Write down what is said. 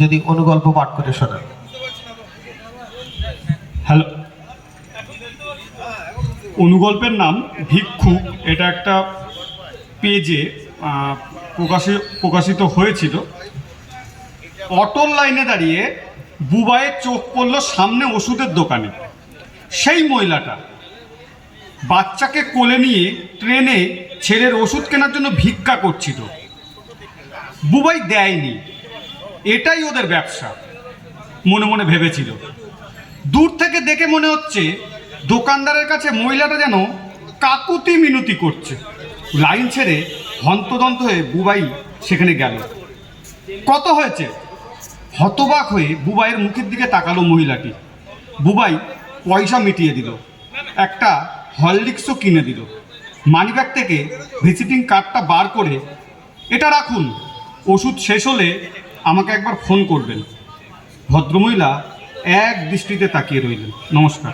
যদি অনুগল্প পাঠ করে শোনান। হ্যালো। অনুগল্পের নাম ভিক্ষু। এটা একটা পেজে প্রকাশিত প্রকাশিত হয়েছিল। অটোর লাইনে দাঁড়িয়ে বুবাইয়ের চোখ পড়ল সামনে ওষুধের দোকানে। সেই মহিলাটা বাচ্চাকে কোলে নিয়ে ট্রেনে ছেলের ওষুধ কেনার জন্য ভিক্ষা করছিল। বুবাই দেয়নি। এটাই ওদের ব্যবসা, মনে মনে ভেবেছিল। দূর থেকে দেখে মনে হচ্ছে দোকানদারের কাছে মহিলাটা যেন কাকুতি মিনতি করছে। লাইন ছেড়ে হন্তদন্ত হয়ে বুবাই সেখানে গেল। কত হয়েছে? হতবাক হয়ে বুবাইয়ের মুখের দিকে তাকালো মহিলাটি। বুবাই পয়সা মিটিয়ে দিল, একটা হরলিক্সও কিনে দিল। মানিব্যাগ থেকে ভিজিটিং কার্ডটা বার করে, এটা রাখুন, ওষুধ শেষ হলে আমাকে একবার ফোন করবেন। ভদ্রমহিলা এক দৃষ্টিতে তাকিয়ে রইলেন। নমস্কার।